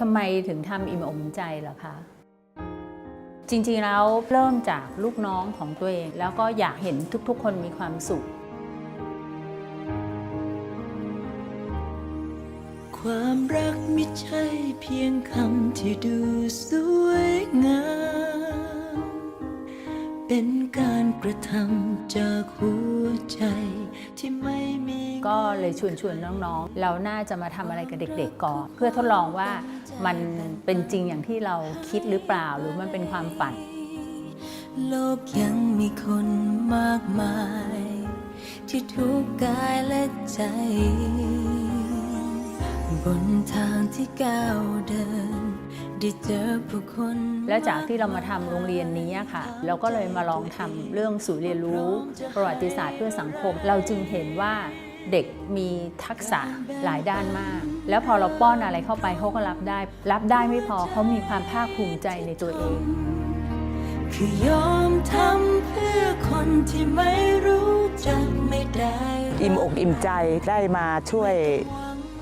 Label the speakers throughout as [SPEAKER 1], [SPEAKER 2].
[SPEAKER 1] ทำไมถึงทำอิ่มอมใจเหรอคะ จริงๆแล้วเริ่มจากลูกน้องของตัวเอง แล้วก็อยากเห็นทุกๆ คนมีความสุข
[SPEAKER 2] ความรักไม่ใช่เพียงคำที่ดูสวยงาม เป็นการกระทำจากหัวใจที่ไม่มี
[SPEAKER 1] ก็เลยชวนชวนๆน้องๆ เราน่าจะมาทำอะไรกับเด็กๆก่อน เพื่อทดลองว่ามันเป็นจริงอย่างที่เราคิดหรือเปล่าหรือมันเป็นความฝัน
[SPEAKER 2] โลกยังมีคนมากมาย ที่ทุกข์กายและใจ บนทางที่ก้าวเดิน ได้เจอผู้คน
[SPEAKER 1] แล้วจากที่เรามาทำโรงเรียนนี้อะค่ะ เราก็เลยมาลองทำเรื่องศูนย์เรียนรู้ ประวัติศาสตร์เพื่อสังคม เราจึงเห็นว่าเด็กมีทักษะหลายด้านมาก แล้วพอเราป้อนอะไรเข้าไปเขาก็รับได้ รับได้ไม่พอเขามีความภาคภูมิใจในตัวเอง
[SPEAKER 2] คือยอมทำเพื่อคนที่ไม่รู้จักไม่ได้
[SPEAKER 3] อิ่มอกอิ่มใจได้มาช่วย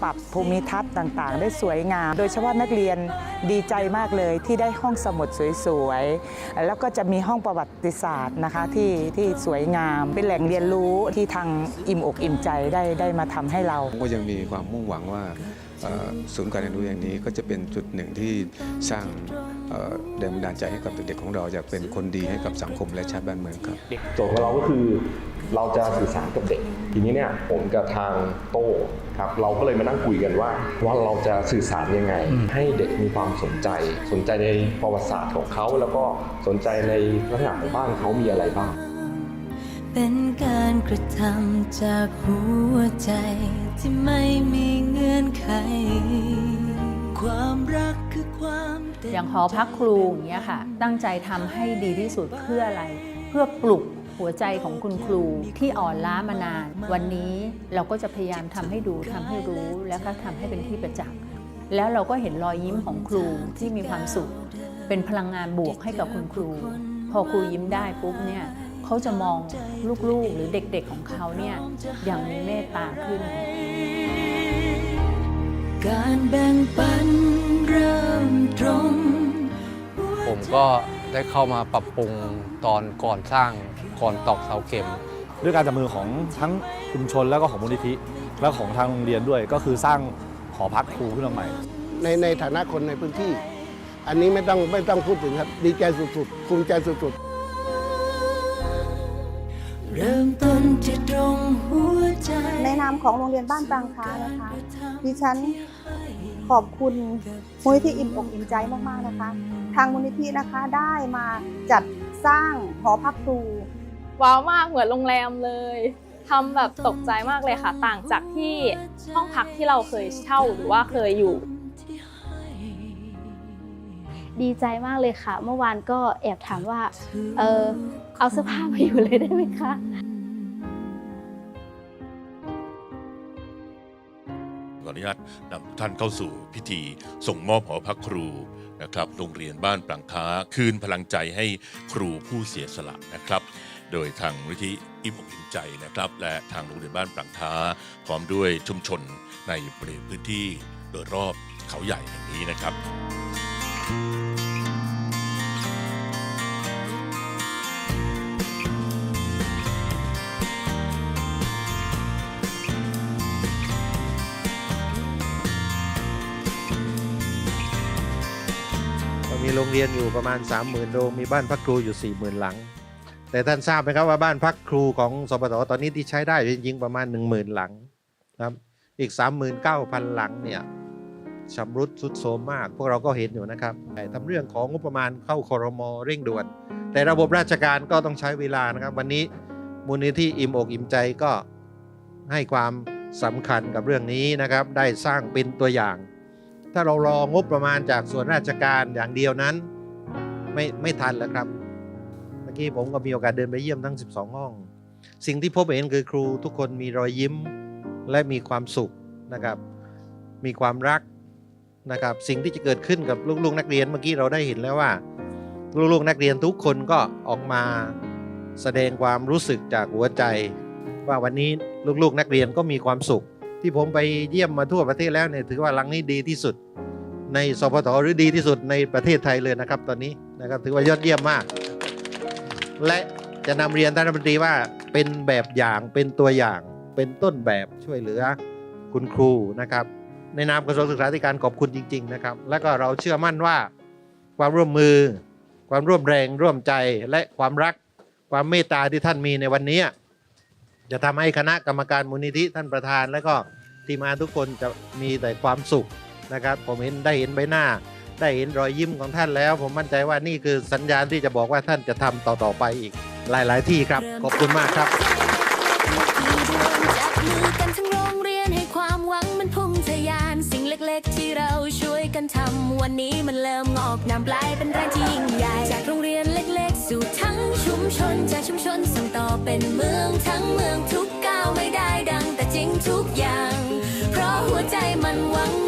[SPEAKER 3] ปรับภูมิทัศน์ต่างๆ ได้สวยงาม โดยเฉพาะนักเรียนดีใจมากเลยที่ได้ห้องสมุดสวยๆ แล้วก็จะมีห้องประวัติศาสตร์นะคะที่ที่สวยงาม เป็นแหล่งเรียนรู้ที่ทางอิ่มอกอิ่มใจได้ได้มาทำให้เรา
[SPEAKER 4] ก็ยังมีความมุ่งหวังว่าศูนย์การเรียนรู้อย่างนี้ก็จะเป็นจุดหนึ่งที่สร้าง แรงบันดาลใจให้กับเด็กๆของเราจะเป็นคนดีให้กับสังคมและชาติบ้านเมืองครับ
[SPEAKER 5] โจทย์ของเราก็คือเราจะสื่อสารกับเด็ก ทีนี้เนี่ยผมกับทางโต้ครับเราก็เลยมานั่งคุยกันว่าว่าเราจะสื่อสารยังไง ให้เด็กมีความสนใจ สนใจในประวัติศาสตร์ของเขา แล้วก็สนใจในลักษณะของบ้านเขามีอะไรบ้าง
[SPEAKER 2] เป็นการกระทำจากหัวใจที่ไม่มีเงื่อนไข ความรักคื อความเต็ม
[SPEAKER 1] อย่างหอพักครูอย่างเงี้ยค่ะตั้งใจทำให้ดีที่สุดเพื่ออะไร เพื่อปลุกหัวใจของคุณครูที่อ่อนล้ามานาน วันนี้เราก็จะพยายามทำให้ดูทำให้รู้แล้วก็ทำให้เป็นที่ประจักษ์แล้วเราก็เห็นรอยยิ้มของครูที่มีความสุข เป็นพลังงานบวกให้กับคุณครู พอครูยิ้มได้ปุ๊บเนี่ยเขาจะมองลูกๆหรือเด็กๆของเขาเนี่ยอย่างมีเมตตาขึ้น
[SPEAKER 2] การแบ่งปันเริ่มตรง
[SPEAKER 6] ผมก็ได้เข้ามาปรับปรุงตอนก่อนสร้างก่อนตอกเสาเข็ม
[SPEAKER 7] ด้วยการจับมือของทั้งชุมชนแล้วก็ของมูลนิธิและของทางโรงเรียนด้วย ก็คือสร้างหอพักครูขึ้นมาใหม่
[SPEAKER 8] ในในฐานะคนในพื้นที่ อันนี้ไม่ต้องไม่ต้องพูดถึงครับ ดีใจสุดๆภูมิใจสุดๆ
[SPEAKER 2] เริ่มต้นที่ตรงหัวใจ
[SPEAKER 9] ในนามของโรงเรียนบ้านปรางค้านะคะดิฉัน ขอบคุณมูลนิธิอิ่มอกอิ่มใจมากๆนะคะ ทางมูลนิธินะคะได้มาจัดสร้างหอพักครู
[SPEAKER 10] ว้าวมากเหมือนโรงแรมเลยทำแบบตกใจมากเลยค่ะ ต่างจากที่ห้องพักที่เราเคยเช่าหรือว่าเคยอยู่
[SPEAKER 11] ดีใจมากเลยค่ะ เมื่อวานก็แอบถามว่า เออเอาเสื้อผ้ามาอยู่เลยได้ไหมคะ
[SPEAKER 12] นุญาตนำท่านเข้าสู่พิธี ส่งมอบหอพักครูนะครับโรงเรียนบ้านปรังค้า คืนพลังใจให้ครูผู้เสียสละนะครับ โดยทางมูลนิธิอิ่มอกอิ่มใจนะครับ และทางโรงเรียนบ้านปรังค้า พร้อมด้วยชุมชนในบริเวณพื้นที่โดยรอบเขาใหญ่แห่งนี้นะครับ
[SPEAKER 13] โรงเรียนอยู่ประมาณ 30,000โรงมีบ้านพักครูอยู่ 40,000 หลัง แต่ท่านทราบไหมครับว่าบ้านพักครูของสปตตอนนี้ที่ใช้ได้จริงๆประมาณ 10,000 หลังครับอีก 39,000 หลังเนี่ยชำรุดทรุดโทรมมาก พวกเราก็เห็นอยู่นะครับแต่ทำเรื่องของงบประมาณเข้าคอรมอเร่งด่วน แต่ระบบราชการก็ต้องใช้เวลานะครับ วันนี้มูลนิธิอิ่มอกอิ่มใจก็ให้ความสำคัญกับเรื่องนี้นะครับ ได้สร้างเป็นตัวอย่าง ถ้าเรารองบประมาณจากส่วนราชการอย่างเดียวนั้น ไม่ไม่ทันแล้วครับ เมื่อกี้ผมก็มีโอกาสเดินไปเยี่ยมทั้ง 12 ห้อง สิ่งที่พบเห็นคือครูทุกคนมีรอยยิ้มและมีความสุขนะครับ มีความรักนะครับ สิ่งที่จะเกิดขึ้นกับลูกๆนักเรียนเมื่อกี้เราได้เห็นแล้วว่า ลูกๆนักเรียนทุกคนก็ออกมาแสดงความรู้สึกจากหัวใจ ว่าวันนี้ลูกๆนักเรียนก็มีความสุข ที่ผมไปเยี่ยมมาทั่วประเทศแล้วเนี่ยถือว่าหลังนี้ดีที่สุด ในสพทหรือดีที่สุดในประเทศไทยเลยนะครับ ตอนนี้นะครับถือว่ายอดเยี่ยมมาก และจะนำเรียนท่านรัฐมนตรีว่าเป็นแบบอย่างเป็นตัวอย่างเป็นต้นแบบช่วยเหลือคุณครูนะครับ ในนามกระทรวงศึกษาธิการขอบคุณจริง ๆ นะครับ และก็เราเชื่อมั่นว่าความร่วมมือ ความร่วมแรงร่วมใจและความรักความเมตตาที่ท่านมีในวันนี้ จะทำให้คณะกรรมการมูลนิธิท่านประธาน และก็ทีมงานทุกคนจะมีแต่ความสุขนะครับ ผมเห็นได้เห็นใบหน้า ได้เห็นรอยยิ้มของท่านแล้ว ผมมั่นใจว่านี่คือสัญญาณที่จะบอกว่าท่านจะทำต่อๆไปอีกหลาย ๆ ที่ครับ ขอบคุณมากครับ
[SPEAKER 14] วันนี้มันเริ่มงอกนำปลายเป็นแรงที่ยิ่งใหญ่ จากโรงเรียนเล็กๆ สู่ทั้งชุมชน จากชุมชนส่งต่อเป็นเมืองทั้งเมืองทุกก้าวไม่ได้ดัง แต่จริงทุกอย่าง เพราะหัวใจมันหวัง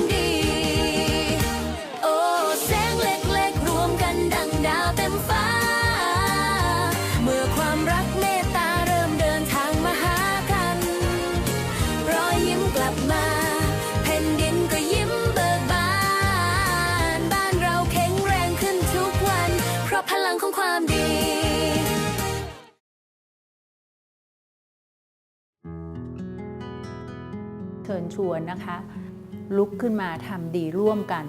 [SPEAKER 1] ชิญชวนนะคะ ลุกขึ้นมาทำดีร่วมกัน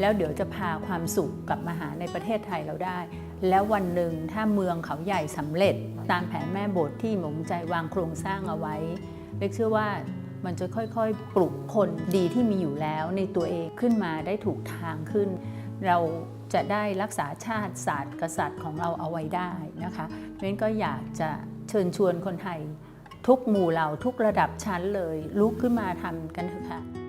[SPEAKER 1] แล้วเดี๋ยวจะพาความสุขกลับมาหาในประเทศไทยเราได้ แล้ววันหนึ่งถ้าเมืองเขาใหญ่สำเร็จ ตามแผนแม่บทที่หมงใจวางโครงสร้างเอาไว้เล็กเชื่อว่ามันจะค่อยๆ ปลุกคนดีที่มีอยู่แล้วในตัวเองขึ้นมาได้ถูกทางขึ้น เราจะได้รักษาชาติศาสตร์กษัตริย์ของเราเอาไว้ได้นะคะเพราะฉะนั้นก็อยากจะเชิญชวนคนไทย ทุกหมู่เหล่าทุกระดับชั้นเลย ลุกขึ้นมาทำกันเถอะค่ะ